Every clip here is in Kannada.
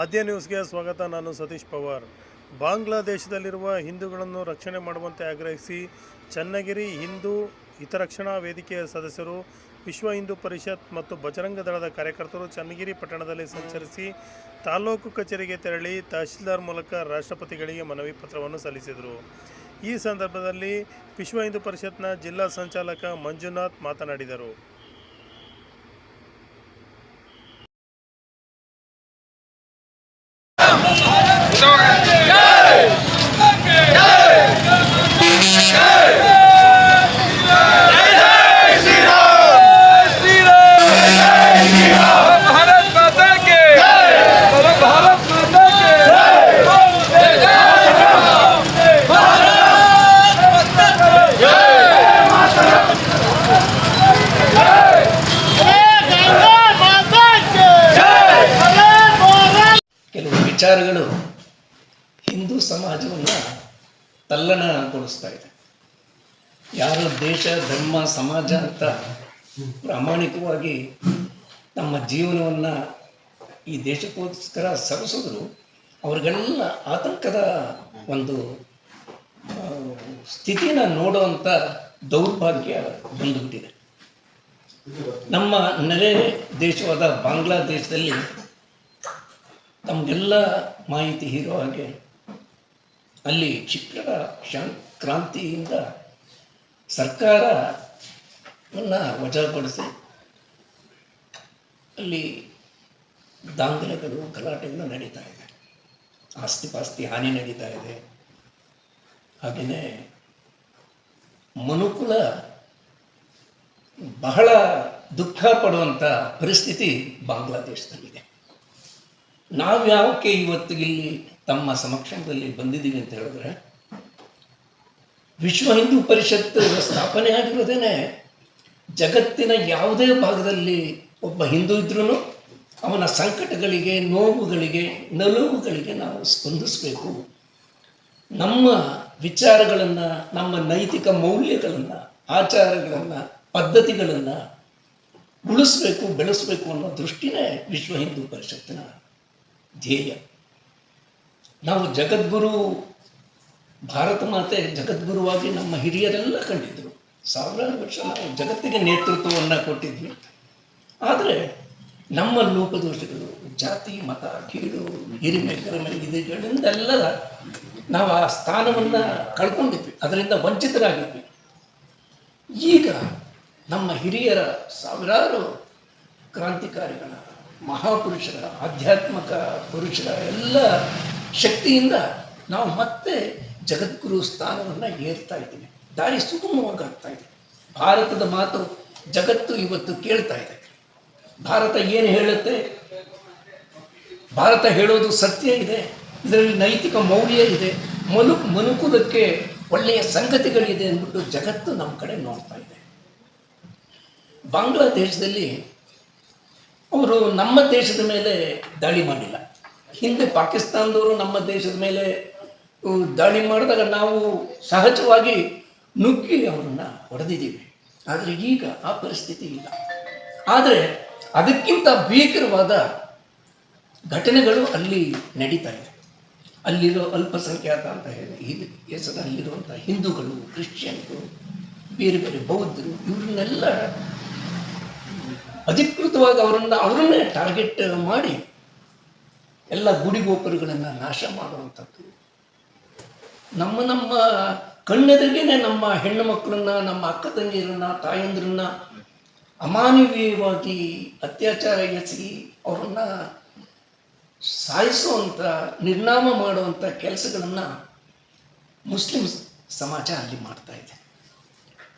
ಆದ್ಯ ನ್ಯೂಸ್ಗೆ ಸ್ವಾಗತ. ನಾನು ಸತೀಶ್ ಪವಾರ್. ಬಾಂಗ್ಲಾದೇಶದಲ್ಲಿರುವ ಹಿಂದೂಗಳನ್ನು ರಕ್ಷಣೆ ಮಾಡುವಂತೆ ಆಗ್ರಹಿಸಿ ಚನ್ನಗಿರಿ ಹಿಂದೂ ಹಿತರಕ್ಷಣಾ ವೇದಿಕೆಯ ಸದಸ್ಯರು, ವಿಶ್ವ ಹಿಂದೂ ಪರಿಷತ್ ಮತ್ತು ಬಜರಂಗ ದಳದ ಕಾರ್ಯಕರ್ತರು ಚನ್ನಗಿರಿ ಪಟ್ಟಣದಲ್ಲಿ ಸಂಚರಿಸಿ ತಾಲೂಕು ಕಚೇರಿಗೆ ತೆರಳಿ ತಹಶೀಲ್ದಾರ್ ಮೂಲಕ ರಾಷ್ಟ್ರಪತಿಗಳಿಗೆ ಮನವಿ ಪತ್ರವನ್ನು ಸಲ್ಲಿಸಿದರು. ಈ ಸಂದರ್ಭದಲ್ಲಿ ವಿಶ್ವ ಹಿಂದೂ ಪರಿಷತ್ನ ಜಿಲ್ಲಾ ಸಂಚಾಲಕ ಮಂಜುನಾಥ್ ಮಾತನಾಡಿದರು. ವಿಚಾರಗಳು ಹಿಂದೂ ಸಮಾಜವನ್ನು ತಲ್ಲಣಗೊಳಿಸ್ತಾ ಇದೆ. ಯಾರು ದೇಶ, ಧರ್ಮ, ಸಮಾಜ ಅಂತ ಪ್ರಾಮಾಣಿಕವಾಗಿ ನಮ್ಮ ಜೀವನವನ್ನು ಈ ದೇಶಕ್ಕೋಸ್ಕರ ಸವೆಸಿದ್ರು ಅವ್ರಿಗೆಲ್ಲ ಆತಂಕದ ಒಂದು ಸ್ಥಿತಿನ ನೋಡುವಂಥ ದೌರ್ಭಾಗ್ಯ ಬಂದುಬಿಟ್ಟಿದೆ. ನಮ್ಮ ನೆರೆ ದೇಶವಾದ ಬಾಂಗ್ಲಾದೇಶದಲ್ಲಿ ತಮಗೆಲ್ಲ ಮಾಹಿತಿ ಇರೋ ಹಾಗೆ ಅಲ್ಲಿ ಕ್ಷಿಪ್ರ ಶಾಂ ಕ್ರಾಂತಿಯಿಂದ ಸರ್ಕಾರವನ್ನು ವಜಾಗೊಳಿಸಿ ಅಲ್ಲಿ ದಾಂಧಲೆಗಳು, ಗಲಾಟೆಗಳು ನಡೀತಾ ಇದೆ. ಆಸ್ತಿ ಪಾಸ್ತಿ ಹಾನಿ ನಡೀತಾ ಇದೆ. ಹಾಗೆಯೇ ಮನುಕುಲ ಬಹಳ ದುಃಖ ಪಡುವಂಥ ಪರಿಸ್ಥಿತಿ ಬಾಂಗ್ಲಾದೇಶದಲ್ಲಿದೆ. ನಾವ್ಯಾವಕ್ಕೆ ಇವತ್ತು ಇಲ್ಲಿ ತಮ್ಮ ಸಮಕ್ಷಮದಲ್ಲಿ ಬಂದಿದ್ದೀವಿ ಅಂತ ಹೇಳಿದ್ರೆ, ವಿಶ್ವ ಹಿಂದೂ ಪರಿಷತ್ ಸ್ಥಾಪನೆ ಆಗಿರೋದೇನೆ ಜಗತ್ತಿನ ಯಾವುದೇ ಭಾಗದಲ್ಲಿ ಒಬ್ಬ ಹಿಂದೂ ಇದ್ರೂ ಅವನ ಸಂಕಟಗಳಿಗೆ, ನೋವುಗಳಿಗೆ, ನಲುವುಗಳಿಗೆ ನಾವು ಸ್ಪಂದಿಸಬೇಕು. ನಮ್ಮ ವಿಚಾರಗಳನ್ನು, ನಮ್ಮ ನೈತಿಕ ಮೌಲ್ಯಗಳನ್ನು, ಆಚಾರಗಳನ್ನು, ಪದ್ಧತಿಗಳನ್ನು ಉಳಿಸ್ಬೇಕು, ಬೆಳೆಸಬೇಕು ಅನ್ನೋ ದೃಷ್ಟಿನೇ ವಿಶ್ವ ಹಿಂದೂ ಪರಿಷತ್ತಿನ ಧ್ಯೇಯ. ನಾವು ಜಗದ್ಗುರು, ಭಾರತ ಮಾತೆ ಜಗದ್ಗುರುವಾಗಿ ನಮ್ಮ ಹಿರಿಯರೆಲ್ಲ ಕಂಡಿದ್ದರು ಸಾವಿರಾರು ವರ್ಷ ನಾವು ಜಗತ್ತಿಗೆ ನೇತೃತ್ವವನ್ನು ಕೊಟ್ಟಿದ್ವಿ. ಆದರೆ ನಮ್ಮ ಲೋಪದೋಷಗಳು, ಜಾತಿ, ಮತ ಕೀಳು ಹಿರಿಮೆ, ಕರಿಮೆ, ಇದುಗಳಿಂದೆಲ್ಲ ನಾವು ಆ ಸ್ಥಾನವನ್ನು ಕಳ್ಕೊಂಡಿದ್ವಿ. ಅದರಿಂದ ವಂಚಿತರಾಗಿದ್ವಿ. ಈಗ ನಮ್ಮ ಹಿರಿಯರ ಸಾವಿರಾರು ಕ್ರಾಂತಿಕಾರಿಗಳ ಮಹಾಪುರುಷರ, ಆಧ್ಯಾತ್ಮಿಕ ಪುರುಷರ ಎಲ್ಲ ಶಕ್ತಿಯಿಂದ ನಾವು ಮತ್ತೆ ಜಗದ್ಗುರು ಸ್ಥಾನವನ್ನು ಏರ್ತಾ ಇದ್ದೀವಿ. ದಾರಿ ಸುಗಮವಾಗಿ ಇದೆ. ಭಾರತದ ಮಾತು ಜಗತ್ತು ಇವತ್ತು ಕೇಳ್ತಾ ಇದೆ. ಭಾರತ ಏನು ಹೇಳುತ್ತೆ? ಭಾರತ ಹೇಳೋದು ಸತ್ಯ ಇದೆ. ಇದರಲ್ಲಿ ನೈತಿಕ ಮೌಲ್ಯ ಇದೆ. ಮನು ಮನುಕುಲಕ್ಕೆ ಒಳ್ಳೆಯ ಸಂಗತಿಗಳಿದೆ ಅಂದ್ಬಿಟ್ಟು ಜಗತ್ತು ನಮ್ಮ ಕಡೆ ನೋಡ್ತಾ ಇದೆ. ಬಾಂಗ್ಲಾದೇಶದಲ್ಲಿ ಅವರು ನಮ್ಮ ದೇಶದ ಮೇಲೆ ದಾಳಿ ಮಾಡಿಲ್ಲ. ಹಿಂದೆ ಪಾಕಿಸ್ತಾನದವರು ನಮ್ಮ ದೇಶದ ಮೇಲೆ ದಾಳಿ ಮಾಡಿದಾಗ ನಾವು ಸಹಜವಾಗಿ ನುಗ್ಗಿ ಅವರನ್ನು ಹೊಡೆದಿದ್ದೀವಿ. ಆದರೆ ಈಗ ಆ ಪರಿಸ್ಥಿತಿ ಇಲ್ಲ. ಆದರೆ ಅದಕ್ಕಿಂತ ಭೀಕರವಾದ ಘಟನೆಗಳು ಅಲ್ಲಿ ನಡೀತಾ ಇದೆ. ಅಲ್ಲಿರೋ ಅಲ್ಪಸಂಖ್ಯಾತ ಅಂತ ಹೇಳಿ ಇದು ಹೆಸರಲ್ಲಿರುವಂಥ ಹಿಂದೂಗಳು, ಕ್ರಿಶ್ಚಿಯನ್ಗಳು, ಬೇರೆ ಬೇರೆ ಬೌದ್ಧರು, ಇವ್ರನ್ನೆಲ್ಲ ಅಧಿಕೃತವಾಗಿ ಅವರನ್ನು, ಅವರನ್ನೇ ಟಾರ್ಗೆಟ್ ಮಾಡಿ ಎಲ್ಲ ಗುಡಿಗೋಪುರಗಳನ್ನು ನಾಶ ಮಾಡುವಂಥದ್ದು. ನಮ್ಮ ನಮ್ಮ ಕಣ್ಣೆದುರಿಗೇನೆ ನಮ್ಮ ಹೆಣ್ಣು ಮಕ್ಕಳನ್ನ, ನಮ್ಮ ಅಕ್ಕ ತಂಗಿಯರನ್ನ, ತಾಯಂದಿರನ್ನ ಅಮಾನವೀಯವಾಗಿ ಅತ್ಯಾಚಾರ ಎಸಗಿ ಅವರನ್ನ ಸಾಯಿಸುವಂಥ ನಿರ್ನಾಮ ಮಾಡುವಂಥ ಕೆಲಸಗಳನ್ನು ಮುಸ್ಲಿಂ ಸಮಾಜ ಅಲ್ಲಿ ಮಾಡ್ತಾ ಇದೆ.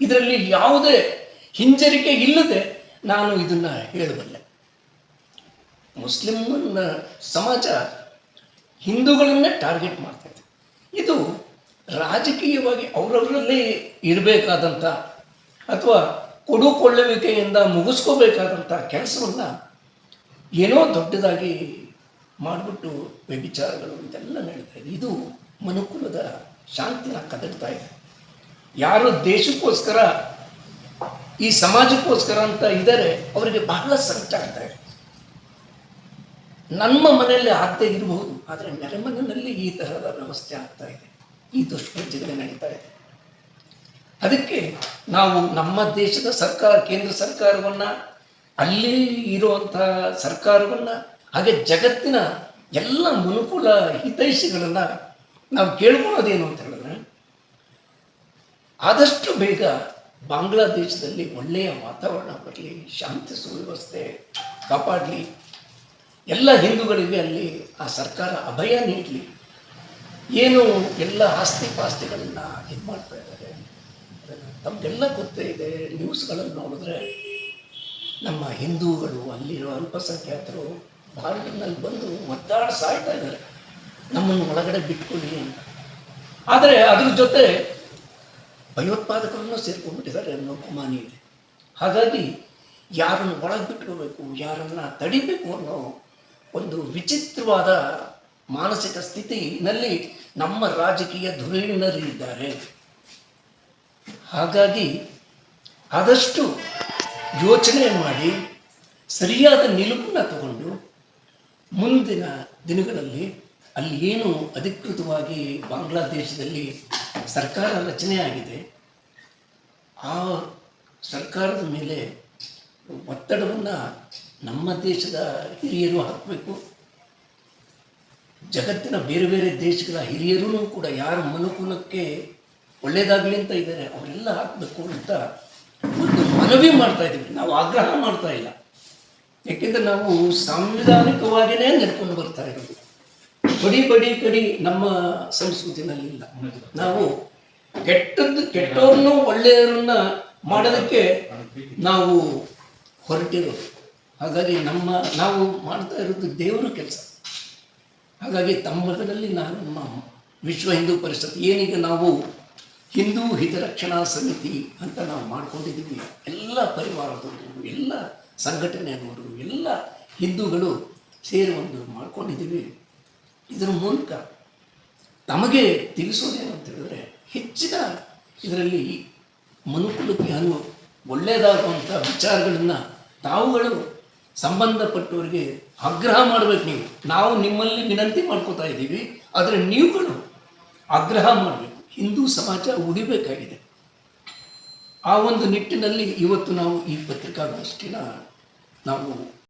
ಇದರಲ್ಲಿ ಯಾವುದೇ ಹಿಂಜರಿಕೆ ಇಲ್ಲದೆ ನಾನು ಇದನ್ನು ಹೇಳಬಲ್ಲೆ ಮುಸ್ಲಿಮ್ನ ಸಮಾಜ ಹಿಂದೂಗಳನ್ನ ಟಾರ್ಗೆಟ್ ಮಾಡ್ತಾ ಇದೆ. ಇದು ರಾಜಕೀಯವಾಗಿ ಅವರವರಲ್ಲಿ ಇರಬೇಕಾದಂಥ ಅಥವಾ ಕೊಡುಕೊಳ್ಳುವಿಕೆಯಿಂದ ಮುಗಿಸ್ಕೋಬೇಕಾದಂಥ ಕೆಲಸವನ್ನು ಏನೋ ದೊಡ್ಡದಾಗಿ ಮಾಡಿಬಿಟ್ಟು ವ್ಯಭಿಚಾರಗಳು ಇದೆಲ್ಲ ನಡೀತಾ ಇದೆ. ಇದು ಮನುಕುಲದ ಶಾಂತಿನ ಕದಡ್ತಾ ಇದೆ. ಯಾರು ದೇಶಕ್ಕೋಸ್ಕರ ಈ ಸಮಾಜಕ್ಕೋಸ್ಕರ ಅಂತ ಇದ್ದಾರೆ ಅವರಿಗೆ ಬಹಳ ಸಂಕಟ ಆಗ್ತಾ ಇದೆ. ನಮ್ಮ ಮನೆಯಲ್ಲಿ ಆಗದೆ ಇರಬಹುದು, ಆದರೆ ನೆರೆಮನೆಯಲ್ಲಿ ಈ ತರಹದ ವ್ಯವಸ್ಥೆ ಆಗ್ತಾ ಇದೆ. ಈ ದುಷ್ಕೃತ್ಯಗಳು ನಡೀತಾ ಇದೆ. ಅದಕ್ಕೆ ನಾವು ನಮ್ಮ ದೇಶದ ಸರ್ಕಾರ, ಕೇಂದ್ರ ಸರ್ಕಾರವನ್ನ, ಅಲ್ಲಿ ಇರುವಂತಹ ಸರ್ಕಾರವನ್ನು, ಹಾಗೆ ಜಗತ್ತಿನ ಎಲ್ಲ ಮನುಕುಲ ಹಿತೈಷಿಗಳನ್ನು ನಾವು ಕೇಳ್ಕೊಳ್ಳೋದೇನು ಅಂತ ಹೇಳಿದ್ರೆ, ಆದಷ್ಟು ಬೇಗ ಬಾಂಗ್ಲಾದೇಶದಲ್ಲಿ ಒಳ್ಳೆಯ ವಾತಾವರಣ ಬರಲಿ, ಶಾಂತಿ ಸುವ್ಯವಸ್ಥೆ ಕಾಪಾಡಲಿ. ಎಲ್ಲ ಹಿಂದೂಗಳಿಗೆ ಅಲ್ಲಿ, ಆ ಸರ್ಕಾರ ಅಭಯ ನೀಡಲಿ. ಏನು ಎಲ್ಲ ಆಸ್ತಿ ಪಾಸ್ತಿಗಳನ್ನು ಇದು ಮಾಡ್ತಾ ಇದ್ದಾರೆ. ತಮಗೆಲ್ಲ ಗೊತ್ತೇ ಇದೆ, ನ್ಯೂಸ್ಗಳನ್ನು ನೋಡಿದ್ರೆ ನಮ್ಮ ಹಿಂದೂಗಳು ಅಲ್ಲಿರೋ ಅಲ್ಪಸಂಖ್ಯಾತರು ಭಾರತದಲ್ಲಿ ಬಂದು ಒದ್ದಾಡಿ ಸಾಯ್ತಾ ಇದ್ದಾರೆ. ನಮ್ಮನ್ನು ಒಳಗಡೆ ಬಿಟ್ಕೊಳ್ಳಿ ಅಂತ. ಆದರೆ ಅದ್ರ ಜೊತೆ ಭಯೋತ್ಪಾದಕರನ್ನು ಸೇರ್ಕೊಂಡ್ಬಿಟ್ಟಿದ್ದಾರೆ ಅನ್ನೋ ಗುಮಾನಿ ಇದೆ ಹಾಗಾಗಿ ಯಾರನ್ನು ಒಳಗೆ ಬಿಟ್ಕೋಬೇಕು ಯಾರನ್ನ ತಡಿಬೇಕು ಅನ್ನೋ ಒಂದು ವಿಚಿತ್ರವಾದ ಮಾನಸಿಕ ಸ್ಥಿತಿನಲ್ಲಿ ನಮ್ಮ ರಾಜಕೀಯ ಧುರೀಣರಿದ್ದಾರೆ. ಹಾಗಾಗಿ ಆದಷ್ಟು ಯೋಚನೆ ಮಾಡಿ, ಸರಿಯಾದ ನಿಲುವನ್ನು ತಗೊಂಡು ಮುಂದಿನ ದಿನಗಳಲ್ಲಿ ಅಲ್ಲಿ ಏನು ಅಧಿಕೃತವಾಗಿ ಬಾಂಗ್ಲಾದೇಶದಲ್ಲಿ ಸರ್ಕಾರ ರಚನೆ ಆಗಿದೆ. ಆ ಸರ್ಕಾರದ ಮೇಲೆ ಒತ್ತಡವನ್ನು ನಮ್ಮ ದೇಶದ ಹಿರಿಯರು ಹಾಕಬೇಕು. ಜಗತ್ತಿನ ಬೇರೆ ಬೇರೆ ದೇಶಗಳ ಹಿರಿಯರೂ ಕೂಡ ಯಾರ ಮನುಕುಲಕ್ಕೆ ಒಳ್ಳೆಯದಾಗಲಿ ಅಂತ ಇದ್ದಾರೆ, ಅವರೆಲ್ಲ ಹಾಕಬೇಕು ಅಂತ ಒಂದು ಮನವಿ ಮಾಡ್ತಾ ಇದ್ದೀವಿ. ನಾವು ಆಗ್ರಹ ಮಾಡ್ತಾ ಇಲ್ಲ. ಯಾಕೆಂದ್ರೆ ನಾವು ಸಾಂವಿಧಾನಿಕವಾಗಿಯೇ ನಡ್ಕೊಂಡು ಬರ್ತಾ ಇರೋದು. ಬಡಿ ಬಡಿ ಕಡಿ ನಮ್ಮ ಸಂಸ್ಕೃತಿನಲ್ಲಿಲ್ಲ. ನಾವು ಕೆಟ್ಟದ್ದು, ಕೆಟ್ಟವ್ರನ್ನು ಒಳ್ಳೆಯವರನ್ನ ಮಾಡೋದಕ್ಕೆ ನಾವು ಹೊರಟಿರೋದು. ಹಾಗಾಗಿ ನಮ್ಮ, ನಾವು ಮಾಡ್ತಾ ಇರೋದು ದೇವರ ಕೆಲಸ. ಹಾಗಾಗಿ ತಮ್ಮದಲ್ಲಿ ನಾನು ನಮ್ಮ ವಿಶ್ವ ಹಿಂದೂ ಪರಿಷತ್ ಏನೀಗ ನಾವು ಹಿಂದೂ ಹಿತರಕ್ಷಣಾ ಸಮಿತಿ ಅಂತ ನಾವು ಮಾಡ್ಕೊಂಡಿದ್ದೀವಿ. ಎಲ್ಲ ಪರಿವಾರದವರು, ಎಲ್ಲ ಸಂಘಟನೆಯವರು, ಎಲ್ಲ ಹಿಂದೂಗಳು ಸೇರಿ ಒಂದು ಮಾಡ್ಕೊಂಡಿದ್ದೀವಿ. ಇದರ ಮೂಲಕ ತಮಗೆ ತಿಳಿಸೋದೇನು ಅಂತ ಹೇಳಿದ್ರೆ ಹೆಚ್ಚಿನ ಇದರಲ್ಲಿ ಮನುಕುಲಕ್ಕೆ ಅನು ಒಳ್ಳೆಯದಾಗುವಂಥ ವಿಚಾರಗಳನ್ನು ತಾವುಗಳು ಸಂಬಂಧಪಟ್ಟವರಿಗೆ ಆಗ್ರಹ ಮಾಡಬೇಕು ನೀವು. ನಾವು ನಿಮ್ಮಲ್ಲಿ ವಿನಂತಿ ಮಾಡ್ಕೋತಾ ಇದ್ದೀವಿ, ಆದರೆ ನೀವುಗಳು ಆಗ್ರಹ ಮಾಡಬೇಕು. ಹಿಂದೂ ಸಮಾಜ ಉಳಿಬೇಕಾಗಿದೆ. ಆ ಒಂದು ನಿಟ್ಟಿನಲ್ಲಿ ಇವತ್ತು ನಾವು ಈ ಪತ್ರಿಕಾಗೋಷ್ಠಿನ ನಾವು